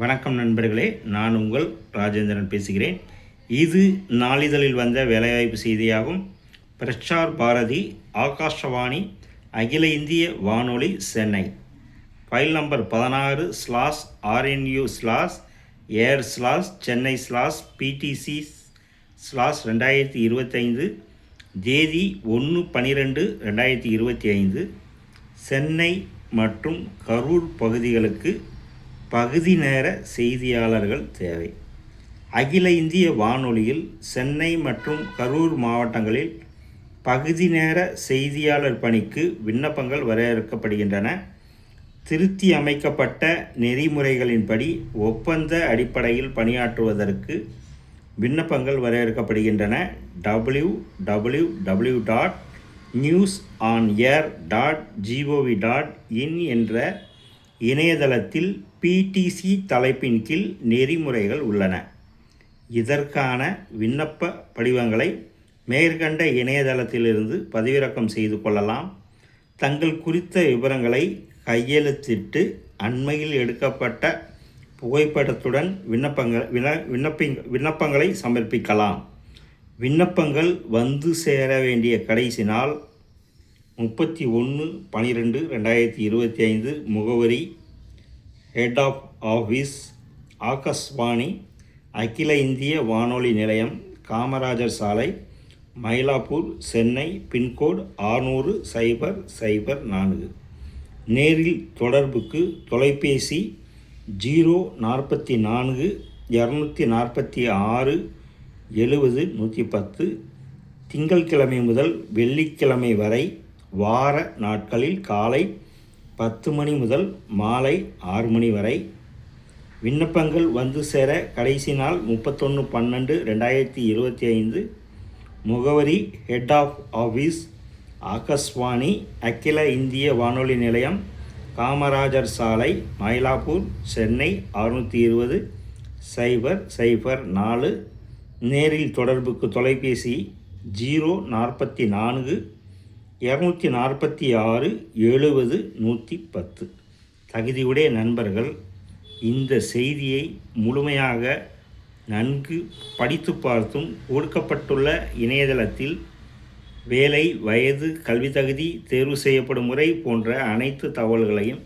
வணக்கம் நண்பர்களே நான் உங்கள் ராஜேந்திரன் பேசுகிறேன். இது நாளிதழில் வந்த வேலைவாய்ப்பு செய்தியாகும். பிரச்சார் பாரதி ஆகாஷவாணி அகில இந்திய வானொலி சென்னை. ஃபைல் நம்பர் பதினாறு slash RNU slash air slash Chennai slash PTC slash ரெண்டாயிரத்தி இருபத்தைந்து தேதி ஒன்று பன்னிரெண்டு ரெண்டாயிரத்தி இருபத்தி ஐந்து சென்னை மற்றும் கரூர் பகுதிகளுக்கு பகுதி நேர செய்தியாளர்கள் தேவை. அகில இந்திய வானொலியில் சென்னை மற்றும் கரூர் மாவட்டங்களில் பகுதி நேர செய்தியாளர் பணிக்கு விண்ணப்பங்கள் வரையறுக்கப்படுகின்றன. திருத்தி அமைக்கப்பட்ட நெறிமுறைகளின்படி ஒப்பந்த அடிப்படையில் பணியாற்றுவதற்கு விண்ணப்பங்கள் வரையறுக்கப்படுகின்றன. W W W dot news on air dot gov dot in என்ற இணையதளத்தில் பிடிசி தலைப்பின் கீழ் நெறிமுறைகள் உள்ளன. இதற்கான விண்ணப்ப படிவங்களை மேற்கண்ட இணையதளத்திலிருந்து பதிவிறக்கம் செய்து கொள்ளலாம். தங்கள் குறித்த விவரங்களை கையெழுத்திட்டு அண்மையில் எடுக்கப்பட்ட புகைப்படத்துடன் விண்ணப்பங்கள் விண்ண விண்ணப்பி விண்ணப்பங்களை சமர்ப்பிக்கலாம். விண்ணப்பங்கள் வந்து சேர வேண்டிய கடைசி நாள் முப்பத்தி ஒன்று பனிரெண்டு ரெண்டாயிரத்தி இருபத்தி ஐந்து முகவரி ஹெட் ஆஃப் ஆஃபீஸ் ஆகாஷ்வாணி அகில இந்திய வானொலி நிலையம் காமராஜர் சாலை மயிலாப்பூர் சென்னை பின்கோடு ஆறுநூறு சைபர் சைபர் நான்கு. நேரில் தொடர்புக்கு தொலைபேசி ஜீரோ நாற்பத்தி நான்கு இரநூத்தி நாற்பத்தி ஆறு எழுபது நூற்றி பத்து. திங்கட்கிழமை முதல் வெள்ளிக்கிழமை வரை வார நாட்களில் காலை பத்து மணி முதல் மாலை ஆறு மணி வரை. விண்ணப்பங்கள் வந்து சேர கடைசி நாள் முப்பத்தொன்று பன்னெண்டு ரெண்டாயிரத்தி இருபத்தி ஐந்து. முகவரி ஹெட் ஆஃப் ஆஃபீஸ் ஆகாஷ்வாணி அகில இந்திய வானொலி நிலையம் காமராஜர் சாலை மயிலாப்பூர் சென்னை அறுநூற்றி இருபது. சைபர் சைபர் நாலு. நேரில் தொடர்புக்கு தொலைபேசி ஜீரோ நாற்பத்தி நான்கு இரநூத்தி நாற்பத்தி ஆறு எழுபது நூற்றி பத்து. தகுதியுடைய நண்பர்கள் இந்த செய்தியை முழுமையாக நன்கு படித்து பார்த்தும் கொடுக்கப்பட்டுள்ள இணையதளத்தில் வேலை வயது கல்வி தகுதி தேர்வு செய்யப்படும் முறை போன்ற அனைத்து தகவல்களையும்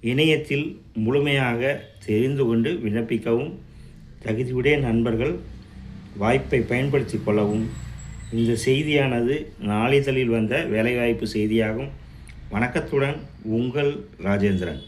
இணையத்தில் முழுமையாக தெரிந்து கொண்டு விண்ணப்பிக்கவும் தகுதியுடைய நண்பர்கள் வாய்ப்பை பயன்படுத்தி கொள்ளவும். இந்த செய்தியானது நாளிதழில் வந்த வேலைவாய்ப்பு செய்தியாகும். வணக்கத்துடன் உங்கள் ராஜேந்திரன்.